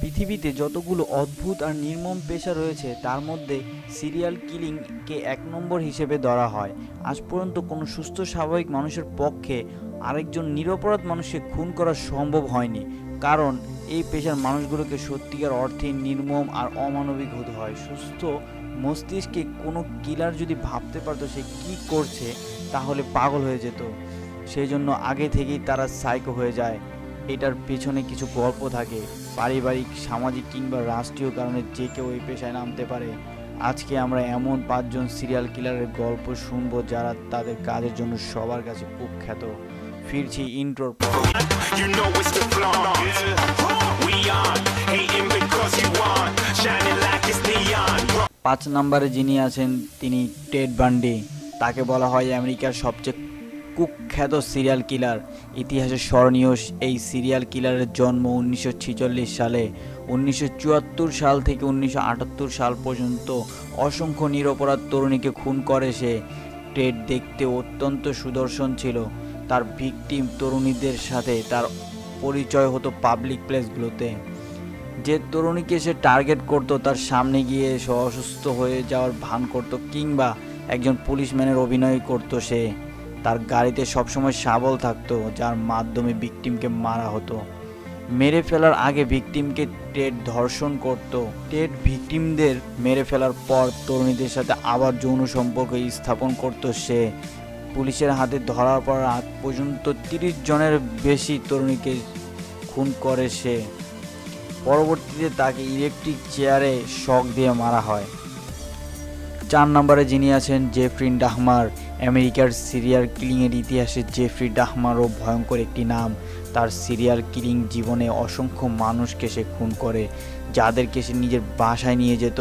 পৃথিবীতে যতগুলো অদ্ভুত আর নির্মম পেশা রয়েছে, তার মধ্যে সিরিয়াল কিলিংকে এক নম্বর হিসেবে ধরা হয়। আজ পর্যন্ত কোনো সুস্থ, স্বাভাবিক মানুষের পক্ষে আরেকজন নিরপরাধ মানুষকে খুন করা সম্ভব হয়নি, কারণ এই পেশার মানুষগুলোকে সত্যিকার অর্থে নির্মম আর অমানবিক হতে হয়। সুস্থ মস্তিষ্কে কোনো কিলার যদি ভাবতে পারতো সে কি করছে, তাহলে পাগল হয়ে যেত। সেই জন্য আগে থেকেই তারা সাইকো হয়ে যায়। এটার পেছনে কিছু গল্প থাকে পারিবারিক সামাজিক কিংবা রাষ্ট্রীয় কারণে যে কেউ এই পেশায় নামতে পারে। আজকে আমরা এমন পাঁচজন সিরিয়াল কিলারের গল্প শুনব যারা তাদের কাজের জন্য সবার কাছে কুখ্যাত। ফিরছি ইন্ট্রোর পর. পাঁচ নম্বরে যিনি আছেন তিনি টেড বান্ডি। তাকে বলা হয় আমেরিকার সবচেয়ে কুখ্যাত সিরিয়াল কিলার ইতিহাসে স্মরণীয় এই সিরিয়াল কিলারের জন্ম উনিশশো ছেচল্লিশ সালে। উনিশশো চুয়াত্তর সাল থেকে উনিশশো আটাত্তর সাল পর্যন্ত অসংখ্য নিরপরাধ তরুণীকে খুন করে সে। টেড দেখতে অত্যন্ত সুদর্শন ছিল। তার ভিকটিম তরুণীদের সাথে তার পরিচয় হতো পাবলিক প্লেসগুলোতে যে তরুণীকে সে টার্গেট করত, তার সামনে গিয়ে সে অসুস্থ হয়ে যাওয়ার ভান করত কিংবা একজন পুলিশম্যানের অভিনয় করত সে। তার গাড়িতে সবসময় শাবল থাকতো, যার মাধ্যমে ভিকটিমকে মারা হতো। মেরে ফেলার আগে ভিকটিমকে টেড ধর্ষণ করত। টেড ভিকটিমদের মেরে ফেলার পর তরুণীদের সাথে আবার যৌন সম্পর্ক স্থাপন করত সে। পুলিশের হাতে ধরার পর আগ পর্যন্ত তিরিশ জনের বেশি তরুণীকে খুন করে সে। পরবর্তীতে তাকে ইলেকট্রিক চেয়ারে শক দিয়ে মারা হয়। চার নম্বরে যিনি আছেন জেফ্রি ডাহমার, আমেরিকার সিরিয়াল কিলিংয়ের ইতিহাসে জেফ্রি ডাহমারও ভয়ঙ্কর একটি নাম। তার সিরিয়াল কিলিং জীবনে অসংখ্য মানুষকে সে খুন করে, যাদেরকে সে নিজের বাসায় নিয়ে যেত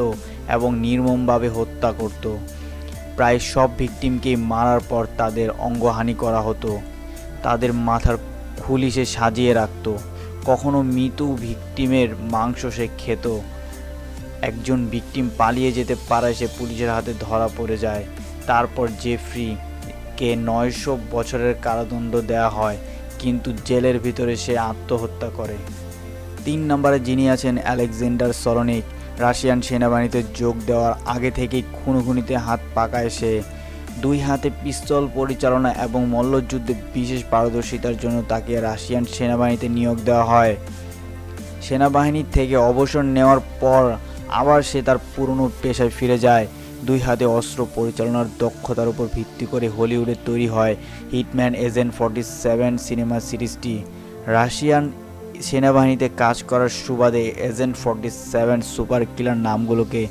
এবং নির্মমভাবে হত্যা করত। প্রায় সব ভিকটিমকে মারার পর তাদের অঙ্গহানি করা হতো। তাদের মাথার খুলি সে সাজিয়ে রাখত। কখনো মৃত্যু ভিকটিমের মাংস সে খেত। একজন ভিকটিম পালিয়ে যেতে পারায় সে পুলিশের হাতে ধরা পড়ে যায়। তারপর জেফ্রিকে নয়শো বছরের কারাদণ্ড দেওয়া হয়, কিন্তু জেলের ভিতরে সে আত্মহত্যা করে। তিন নম্বরে যিনি আছেন আলেকজান্ডার সরনিক, রাশিয়ান সেনাবাহিনীতে যোগ দেওয়ার আগে থেকেই খুনোখুনিতে হাত পাকায় সে। দুই হাতে পিস্তল পরিচালনা এবং মল্লযুদ্ধে বিশেষ পারদর্শিতার জন্য তাকে রাশিয়ান সেনাবাহিনীতে নিয়োগ দেওয়া হয়। সেনাবাহিনী থেকে অবসর নেওয়ার পর আবার সে তার পুরনো পেশায় ফিরে যায়। দুই হাতে অস্ত্র পরিচালনার দক্ষতার উপর ভিত্তি করে হলিউডে তৈরি হয় hitman agent forty seven cinema সিরিজটি। রাশিয়ান সেনাবাহিনীতে কাজ করার সুবাদে agent forty seven super killer নামগুলোকে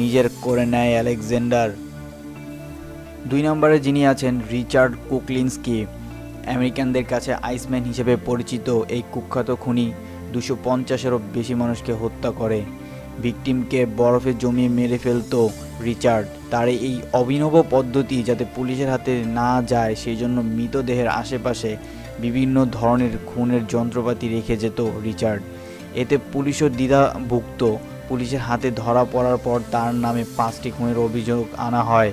নিজের করে নেয় আলেকজান্ডার। দুই নম্বরে যিনি আছেন রিচার্ড কুকলিনস্কি। আমেরিকানদের কাছে আইসম্যান হিসেবে পরিচিত এই কুখ্যাত খুনি দুশো পঞ্চাশেরও বেশি মানুষকে হত্যা করে। ভিকটিমকে বরফে জমিয়ে মেরে ফেলতো রিচার্ড। তার এই অভিনব পদ্ধতি যাতে পুলিশের হাতে না যায় সেই জন্য মৃতদেহের আশেপাশে বিভিন্ন ধরনের খুনের যন্ত্রপাতি রেখে যেত রিচার্ড। এতে পুলিশও দ্বিধাভুক্ত। পুলিশের হাতে ধরা পড়ার পর তার নামে পাঁচটি খুনের অভিযোগ আনা হয়,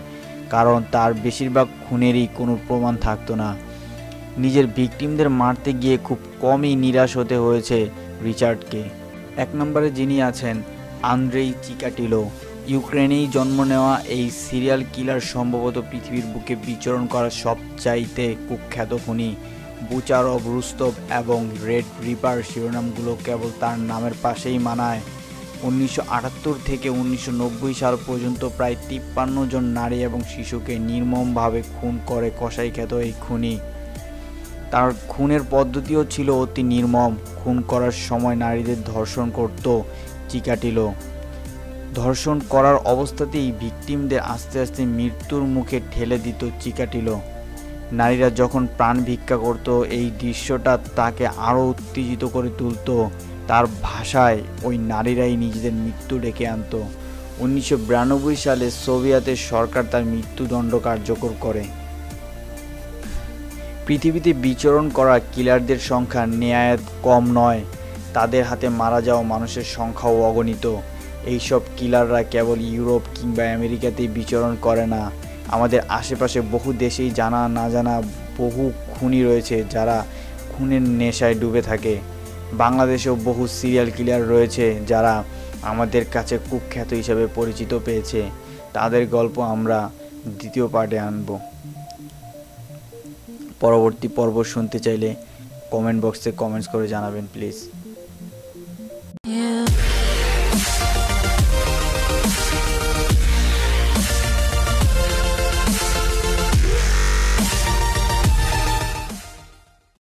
কারণ তার বেশিরভাগ খুনেরই কোনো প্রমাণ থাকতো না। নিজের ভিকটিমদের মারতে গিয়ে খুব কমই নিরাশ হতে হয়েছে রিচার্ডকে। এক নম্বরে যিনি আছেন আন্দ্রেই চিকাটিলো ইউক্রেনেই জন্ম নেওয়া এই সিরিয়াল কিলার সম্ভবত পৃথিবীর বুকে বিচরণ করা সবচাইতে কুখ্যাত খুনি। বুচারব রুস্তব এবং রেড রিপার শিরোনামগুলো কেবল তার নামের পাশেই মানায়। উনিশশো আটাত্তর থেকে উনিশশো নব্বই সাল পর্যন্ত প্রায় তিপ্পান্ন জন নারী এবং শিশুকে নির্মমভাবে খুন করে কষাই খ্যাত এই খুনি। তার খুনের পদ্ধতিও ছিল অতি নির্মম। খুন করার সময় নারীদের ধর্ষণ করত। চিকাটিলো ধর্ষণ করার অবস্থাতেই ভিকটিমদের আস্তে আস্তে মৃত্যুর মুখে ঠেলে দিত চিকাটিল নারীরা যখন প্রাণ ভিক্ষা করত, এই দৃশ্যটা তাকে আরও উত্তেজিত করে তুলতো। তার ভাষায় ওই নারীরাই নিজেদের মৃত্যু ডেকে আনতো। উনিশশো সালে সোভিয়েতের সরকার তার মৃত্যুদণ্ড কার্যকর করে। পৃথিবীতে বিচরণ করা কিলারদের সংখ্যা নেয়ায়ত কম নয়। তাদের হাতে মারা যাওয়া মানুষের সংখ্যাও অগণিত। এইসব কিলাররা কেবল ইউরোপ কিংবা আমেরিকাতেই বিচরণ করে না। আমাদের আশেপাশে বহু দেশেই জানা না জানা বহু খুনি রয়েছে যারা খুনের নেশায় ডুবে থাকে। বাংলাদেশেও বহু সিরিয়াল কিলার রয়েছে যারা আমাদের কাছে কুখ্যাত হিসাবে পরিচিত পেয়েছে। তাদের গল্প আমরা দ্বিতীয় পার্টে আনব। পরবর্তী পর্ব শুনতে চাইলে কমেন্ট বক্সে কমেন্টস করে জানাবেন প্লিজ